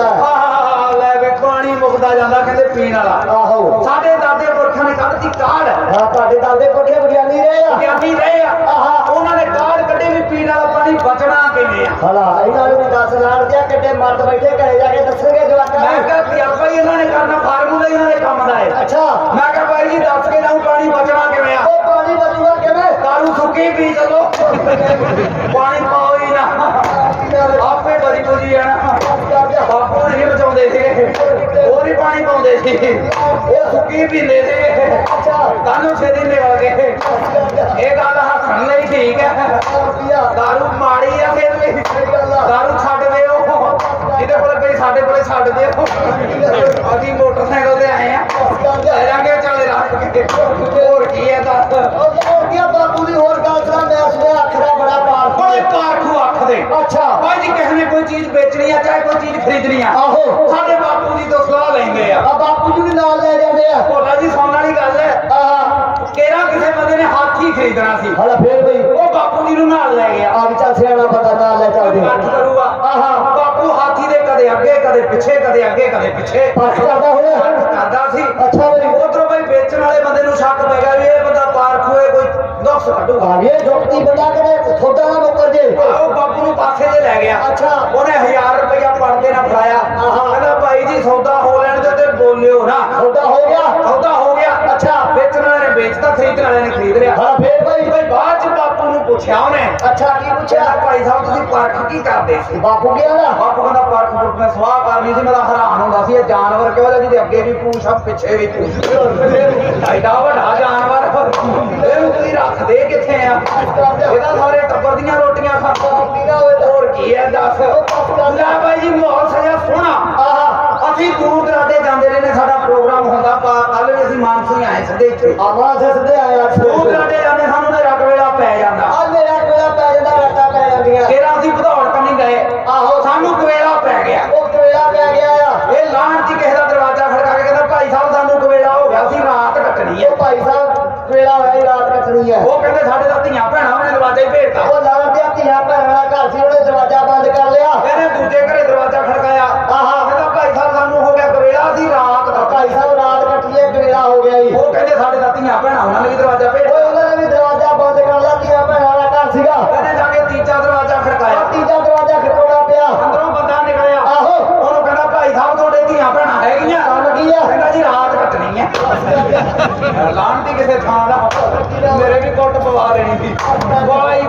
ਲੈ ਵੇ ਪਾਣੀ ਮੁਕਦਾ ਜਾਂਦਾ ਕਹਿੰਦੇ ਪੀਣ ਵਾਲਾ। ਆਹੋ। ਸਾਡੇ ਦਾਦੇ ਪੁਰਖਾਂ ਨੇ ਕੱਢਤੀ ਕਾੜ ਹਾਂ ਤੁਹਾਡੇ ਦਾਦੇ ਕੋਠੇ ਵਿਗਿਆਨੀ ਰਹੇ ਆ। ਗਿਆਨੀ ਰਹੇ ਆ। ਆਹਾ। ਉਹਨਾਂ ਨੇ ਕਾੜ ਕੱਢੀ ਵੀ ਪੀਣ ਵਾਲਾ ਪਾਣੀ ਬਚਣਾ ਕਿਵੇਂ ਆ? ਹਲਾ ਇਹਨਾਂ ਨੂੰ ਵੀ ਦੱਸ ਲਾਣ ਦਿਆ ਕਿੱਡੇ ਮਰਦ ਬੈਠੇ ਘਰੇ ਜਾ ਕੇ ਦੱਸਣਗੇ ਜਵਾਕਾਂ ਮੈਂ ਕਿਹਾ ਤਜਰਬਾ ਹੀ ਇਹਨਾਂ ਨੇ ਕਰਨਾ ਫਾਰਮੂਲਾ ਇਹਨਾਂ ਦੇ ਕੰਮ ਦਾ ਹੈ ਅੱਛਾ। ਮੈਂ ਕਿਹਾ ਬਾਈ ਜੀ ਦੱਸ ਕੇ ਜਾਊ ਪਾਣੀ ਬਚਣਾ ਕਿਵੇਂ ਆ? ਉਹ ਪਾਣੀ ਬਚੂਗਾ ਕਿਵੇਂ? ਦਾਰੂ ਸੁੱਕੀ ਪੀ ਚਲੋ ਪਾਣੀ ਪਾਓ ਹੀ ਨਾ ਆਪੇ ਬਰੀ ਬੁਜੀ ਜਾਣਾ ਬਾਪੂ ਨਹੀਂ ਬਚਾਉਂਦੇ ਸੀ ਉਹ ਪਾਣੀ ਪਾਉਂਦੇ ਸੀ। ਉਹ ਸੁੱਕੀ ਪੀਂਦੇ ਸੀ। ਅੱਛਾ ਕਾਨੂੰ ਛੇਦੀ ਨਿਕਲ ਗਏ ਇਹ ਗੱਲ ਹੱਸਣ ਲਈ ਠੀਕ ਹੈ। ਦਾਰੂ ਮਾੜੀ ਆ ਫਿਰ ਵੀ। ਦਾਰੂ ਛੱਡ ਦਿਓ। ਜਿਹਦੇ ਕੋਲ ਪਈ ਸਾਡੇ ਕੋਲੇ ਛੱਡ ਦਿਓ। ਅਸੀਂ ਮੋਟਰਸਾਈਕਲ ਤੇ ਆਏ ਆ ਲੈ ਜਾਗੇ ਚੱਲ ਰਾਤ ਕੇ ਹੋਰ ਕੀ ਹੈ ਦੱਸ ਬਾਪੂ ਦੀ ਹੋਰ ਗੱਲ ਸੁਣਾ ਮੈਂ ਸੁਣਿਆ ਅੱਖ ਦਾ ਬੜਾ ਪਾਰ ਬੜੇ ਆਖਦੇ ਅੱਛਾ। ਭਾਈ ਜੀ ਕਿਸੇ ਨੇ ਕੋਈ ਚੀਜ਼ ਵੇਚਣੀ ਆ ਚਾਹੇ ਕੋਈ ਚੀਜ਼ ਖਰੀਦਣੀ ਆ। ਆਹੋ। ਸਾਡੇ ਬਾਪੂ ਜੀ ਤੋਂ ਸਲਾਹ ਲੈਂਦੇ ਆ। ਆ ਬਾਪੂ ਜੀ ਵੀ ਨਾਲ ਲੈ ਜਾਂਦੇ ਆ। ਭੋਲਾ ਜੀ ਸੁਣਨ ਵਾਲੀ ਗੱਲ ਹੈ। ਆਹ ਕਿਹੜਾ ਕਿਸੇ ਬੰਦੇ ਨੇ ਹਾਥੀ ਖਰੀਦਣਾ ਸੀ? ਹਲਾ ਫੇਰ ਬਈ। ਉਹ ਬਾਪੂ ਜੀ ਨੂੰ ਨਾਲ ਲੈ ਗਿਆ। ਆ ਵੀ ਚੱਲ ਸਿਆਣਾ ਪਤਾ ਨਾਲ ਲੈ ਚੱਲਦੇ ਕੱਟ ਕਰੂਗਾ। ਆਹਾ ਬਾਪੂ ਹਾਥੀ ਦੇ ਕਦੇ ਅੱਗੇ ਕਦੇ ਪਿੱਛੇ ਕਦੇ ਅੱਗੇ ਕਦੇ ਪਿੱਛੇ। ਪਾਸ ਕਰਦਾ ਹੋਇਆ। ਕਰਦਾ ਸੀ। ਅੱਛਾ ਬਈ। ਉਧਰੋਂ ਬਈ ਵੇਚਣ ਵਾਲੇ ਬੰਦੇ ਨੂੰ ਸ਼ੱਕ ਪੈ ਗਿਆ ਵੀ ਇਹ ਬੰਦਾ ਪਾਰਖੂ ਹੈ ਕੋਈ ਨੁਕਸ ਕੱਢੂਗਾ। ਆ ਗਏ ਜੋਗਤੀ ਬੰਦਾ ਕਰੇ ਥੋੜਾ ਅੱਛਾ ਉਹਨੇ 1000 ਰੁਪਇਆ ਪੜਦੇ ਨਾਲ ਫੜਾਇਆ। ਕਹਿੰਦਾ ਭਾਈ ਜੀ ਸੌਦਾ ਹੋ ਲੈਣ ਦੇ ਤੇ ਬੋਲਿਓ ਨਾ। ਥੋੜਾ ਹੋ ਗਿਆ? ਸੌਦਾ ਹੋ ਗਿਆ। ਅੱਛਾ। ਵੇਚਣ ਵਾਲੇ ਨੇ ਵੇਚਤਾ ਖਰੀਦਣ ਵਾਲੇ ਨੇ ਖਰੀਦ ਲਿਆ। ਹਾਂ ਫੇਰ ਬਈ ਬਈ ਬਾਅਦ ਚ ਬਾਪੂ ਨੂੰ ਪੁੱਛਿਆ ਉਹਨੇ। ਅੱਛਾ ਕੀ ਪੁੱਛਿਆ? ਭਾਈ ਸਾਹਿਬ ਤੁਸੀਂ ਪਰਖ ਕੀ ਕਰਦੇ ਸੀ? ਬਾਪੂ ਗਿਆ ਨਾ। ਬਾਪੂ ਕਹਿੰਦਾ ਪਰਖ ਪੁਰਖ ਮੈਂ ਸਵਾਹ ਕਰਨੀ ਸੀ ਮੇਰਾ ਹੈਰਾਨ ਹੁੰਦਾ ਸੀ। ਇਹ ਜਾਨਵਰ ਕਿਉਂ ਜਿਹਾ ਜਿਹਦੇ ਅੱਗੇ ਵੀ ਪੂਛ ਆ ਪਿੱਛੇ ਵੀ ਪੂਛ। ਐਡਾ ਵੱਡਾ ਜਾਨਵਰ। ਇਹਨੂੰ ਤੁਸੀਂ ਰੱਖਦੇ ਕਿੱਥੇ ਆ? ਇਹਦਾ ਸਾਰੇ ਟੱਬਰ ਦੀਆਂ ਰੋਟੀਆਂ ਖਾਂਦਾ। ਕੀ ਹੈ ਦੱਸ। ਲੈ ਬਾਈ ਜੀ ਮਾਹੌਲ ਸਜਾ ਸੋਹਣਾ। ਆਹ ਅਸੀਂ ਦੂਰ ਦਰਾਡੇ ਜਾਂਦੇ ਰਹੇ ਨੇ ਸਾਡਾ ਪ੍ਰੋਗਰਾਮ ਹੁੰਦਾ ਕੱਲ ਵੀ ਅਸੀਂ ਮਾਨਸੀ ਆਏ ਸਿੱਧੇ ਇੱਥੇ। ਆਵਾਜ਼ ਹੱਸਦੇ ਆਇਆ ਦੂਰ ਦਰਾਡੇ ਜਾਂਦੇ ਸਾਨੂੰ ਤੇ ਰੱਖ ਵੇਲਾ ਪੈ ਜਾਂਦਾ। ਆ ਮੇਰਾ ਕੋਲਾ ਪੈ ਜਾਂਦਾ ਰੱਟਾ ਪੈ ਜਾਂਦੀਆਂ। ਤੇਰਾ ਅਸੀਂ ਭਦੌੜ ਕੰਨੀ ਗਏ। ਆਹੋ। ਸਾਨੂੰ ਕਵੇਲਾ ਪੈ ਗਿਆ। ਉਹ ਕੋਲਾ ਪੈ ਗਿਆ ਆ। ਇਹ ਲਾਹਣ ਦੀ ਕਿਸੇ ਦਾ ਦਰਵਾਜ਼ਾ ਖੜਕਾ ਕੇ ਕਹਿੰਦਾ ਭਾਈ ਸਾਹਿਬ ਸਾਨੂੰ ਕਵੇਲਾ ਹੋ ਗਿਆ ਸੀ ਰਾਤ ਕੱਟਣੀ ਹੈ। ਭਾਈ ਸਾਹਿਬ ਵੇਲਾ ਹੋਇਆ ਹੀ ਰਾਤ ਕੱਟਣੀ ਹੈ। ਉਹ ਕਹਿੰਦੇ ਸਾਡੇ ਤਾਂ ਧੀਆਂ ਭੈਣਾਂ ਉਹਨੇ ਦਰਵਾਜ਼ਾ ਹੀ ਭੇਜਤਾ।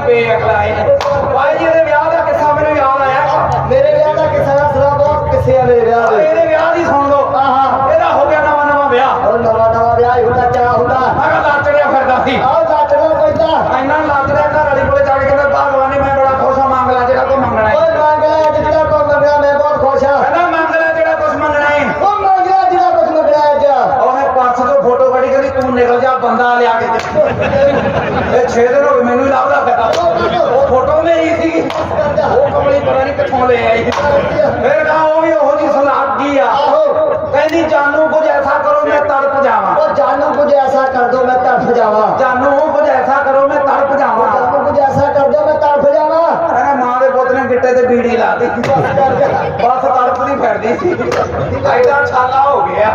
ਬੇਅਕਲਾ ਹੈ ਭਾਈ ਜੀ ਇਹਦੇ ਵਿਆਹ ਦਾ ਕਿੱਸਾ ਮੈਨੂੰ ਯਾਦ ਆਇਆ। ਮੇਰੇ ਵਿਆਹ ਦਾ ਕਿਸੇ ਦਾ ਸੁਣਾ ਬਹੁਤ ਕਿਸੇ ਮੇਰੇ ਵਿਆਹ ਦੇ। ਇਹਦੇ ਵਿਆਹ ਦੀ ਸੁਣ ਲਓ। ਆਹਾ ਇਹਦਾ ਹੋ ਗਿਆ ਨਵਾਂ ਨਵਾਂ ਵਿਆਹ। ਉਹ ਨਵਾਂ ਨਵਾਂ ਵਿਆਹ ਹੁੰਦਾ ਕਿਆ ਹੁੰਦਾ। ਮੈਂ ਲੱਚੜਿਆ ਫਿਰਦਾ ਸੀ ਆਹ ਲੱਟਣਾ ਪੈਂਦਾ ਇੰਨਾ ਲੱਚੜਿਆ ਘਰ ਵਾਲੀ ਕੋਲੇ ਜਾ ਕੇ ਕਹਿੰਦਾ ਭਗਵਾਨ ਮੈਂ ਬੜਾ ਖੁਸ਼ ਹਾਂ ਮੰਗ ਲੈ ਜਿਹੜਾ ਕੋ ਮੰਗਣਾ ਹੈ ਓਏ ਮੰਗ ਲੈ ਅੱਜ ਜਿਹੜਾ ਕੋ ਮੰਗਣਾ ਮੈਂ ਬਹੁਤ ਖੁਸ਼ ਹਾਂ ਕਹਿੰਦਾ ਮੰਗ ਲੈ ਜਿਹੜਾ ਕੁਝ ਮੰਗਣਾ ਹੈ ਉਹ ਮੰਗ ਲੈ ਜਿਹੜਾ ਕੁਝ ਮੰਗਣਾ ਅੱਜ ਉਹਨੇ ਪਰਸ ਤੋਂ ਫੋਟੋ ਕੱਢੀ ਕਹਿੰਦੀ ਤੂੰ ਨਿਕਲ ਜਾ ਬੰਦਾ ਲਿਆ ਕੇ ਇਹ 6 ਦਿਨ ਹੋ ਗਏ ਮੈਨੂੰ ਹੀ ਲੱਭਦਾ ਫਿਰਦਾ। ਉਹ ਫੋਟੋ ਮੇਰੀ ਸੀਗੀ ਉਹ ਕਮਲੀ ਪਤਾ ਨਹੀਂ ਕਿੱਥੋਂ ਲੈ ਆਈ। ਫਿਰ ਕਹਾ ਉਹ ਵੀ ਉਹੋ ਜੀ ਸਲਾਗੀ ਆ। ਆਹੋ ਕਹਿੰਦੀ ਜਾਨੂ ਕੁਝ ਐਸਾ ਕਰੋ ਮੈਂ ਤੜਪ ਜਾਵਾਂ। ਉਹ ਜਾਨੂ ਕੁਝ ਐਸਾ ਕਰ ਦੋ ਮੈਂ ਤੜਫ ਜਾਵਾਂ। ਜਾਨੂ ਕੁਝ ਐਸਾ ਕਰੋ ਮੈਂ ਤੜਪ ਜਾਵਾਂ। ਜਾਨੂ ਕੁਝ ਐਸਾ ਕਰ ਦੋ ਮੈਂ ਤੜਫ ਜਾਵਾਂ। ਕਹਿੰਦਾ ਮਾਂ ਦੇ ਪੁੱਤ ਨੇ ਗਿੱਟੇ ਤੇ ਬੀੜੀ ਲਾ ਦਿੱਤੀ ਬਸ ਫਿਰਦੀ ਸੀ। ਐਡਾ ਛਾਲਾ ਹੋ ਗਿਆ।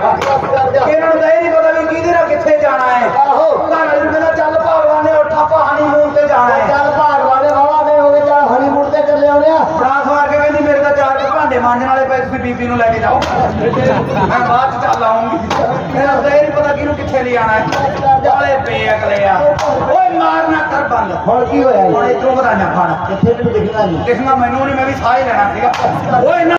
ਇਹਨਾਂ ਨੂੰ ਤਾਂ ਇਹ ਨਹੀਂ ਪਤਾ ਵੀ ਕਿਹਦੇ ਨਾਲ ਕਿੱਥੇ ਜਾਣਾ ਹੈ। ਆਹੋ। ਘਰ ਵਾਲੇ ਨੂੰ ਕਹਿੰਦਾ ਚੱਲ ਭਗਵਾਨ ਨੇ ਉੱਠ ਆਪਾਂ ਹਨੀਮੂਨ ਤੇ ਜਾਣਾ ਹੈ। ਚੱਲ ਭਾਗ ਵਾਲੇ ਵਾਵਾ ਨੇ ਹੋਵੇ ਜਾਂ ਹਨੀਮੂਨ ਤੇ ਚੱਲੇ ਆਉਣੇ ਆ। ਫਰਾਂਸ ਮਾਰ ਕੇ ਕਹਿੰਦੀ ਮੇਰੇ ਤਾਂ ਚਾਰ ਕੇ ਭਾਂਡੇ ਮਾਂਜਣ ਵਾਲੇ ਪਏ ਤੁਸੀਂ ਬੀਬੀ ਨੂੰ ਲੈ ਕੇ ਜਾਓ। ਮੈਂ ਬਾਅਦ ਚ ਚੱਲ ਆਉਂਗੀ ਇਹਨਾਂ ਨੂੰ ਤਾਂ ਇਹ ਨਹੀਂ ਪਤਾ ਕਿਹਨੂੰ ਕਿੱਥੇ ਲਿਆਣਾ ਹੈ। ਵਾਲੇ ਬੇਅਕਲੇ ਆ। ਓਏ ਮਾਰ ਨਾ ਕਰ ਬੰਦ। ਹੁਣ ਕੀ ਹੋਇਆ ਹੁਣ ਇਤੋਂ ਵਧਾਈਆਂ ਖਾਣ। ਕਿੱਥੇ ਵੀ ਦਿਖਣਾ ਨਹੀਂ। ਦੇਖਣਾ ਮੈਨੂੰ ਨਹੀਂ ਮੈਂ ਵੀ ਸਾਹ ਹੀ ਲੈਣਾ ਸੀਗਾ। ਓਏ